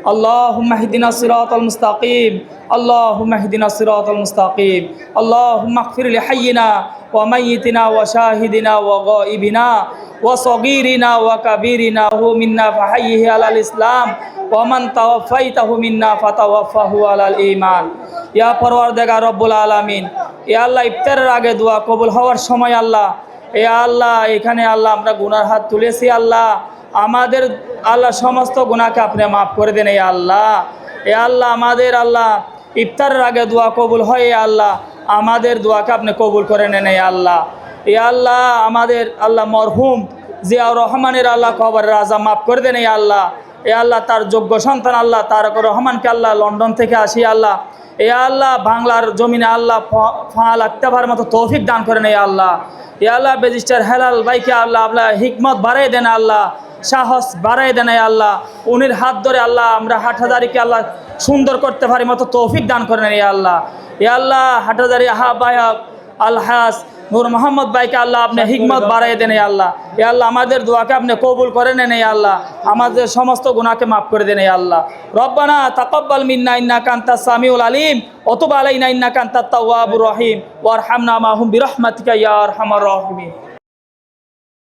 اللهم اهدنا الصراط المستقيم اللهم اهدنا الصراط المستقيم اللهم اغفر لحينا وميتنا وشاهدنا وغائبنا وصغيرنا وكبيرنا هو منا فحيه على الإسلام ومن توفيته منا فتوفه على الإيمان ইয়া পরওয়ারদেগার রব্বুল আলামিন এ আল্লাহ ইফতারের আগে দোয়া কবুল হওয়ার সময় আল্লাহ এ আল্লাহ এখানে আল্লাহ আমরা গুনার হাত তুলেছি আল্লাহ আমাদের আল্লাহ সমস্ত গুণাকে আপনি মাফ করে দেন এ আল্লাহ। এ আল্লাহ, আমাদের আল্লাহ, ইফতারের আগে দোয়া কবুল হয় এ আল্লাহ। আমাদের দোয়াকে আপনি কবুল করে নেন এ আল্লাহ। এ আল্লাহ, আমাদের আল্লাহ মরহুম জিয়াউর রহমানের আল্লাহ কবর রাজা মাফ করে দেন এ আল্লাহ। এ আল্লাহ, তার যোগ্য সন্তান আল্লাহ তারক রহমানকে আল্লাহ লন্ডন থেকে আসি আল্লাহ। এ আল্লাহ, বাংলার জমিনে আল্লাহ ফা লাগতেবার মতো তৌফিক দান করেন এ আল্লাহ। এ আল্লাহ, বেজিস্টার হেলাল ভাইকে আল্লাহ আল্লাহ হিকমত বাড়াই দেন, আল্লাহ। সাহস বাড়াই দেন আল্লাহ। উনির হাত ধরে আল্লাহ আমরা হাটাদারিকে আল্লাহ সুন্দর করতে পারি মতো তৌফিক দান করেন এ আল্লাহ। এ আল্লাহ হাটাদারি আহা বায়ক আলহাস নূর মোহাম্মদ ভাইকে আল্লাহ আপনি হিকমত বাড়াই দেন আল্লাহ। এ আল্লাহ আমাদের দোয়াকে আপনি কবুল করে নেন আল্লাহ। আমাদের সমস্ত গুণাকে মাফ করে দেন আল্লাহ। রব্বানা তাকাব্বাল মিন্না ইন্না কান্তা সামিউল আলিম অতুবা আলাইনা ইন্না কান্তা তাওয়াবুর রহিম ওয়ারহামনা মাহুম বিরহমাতিকা ইয়া আরহামার রাহিমিন।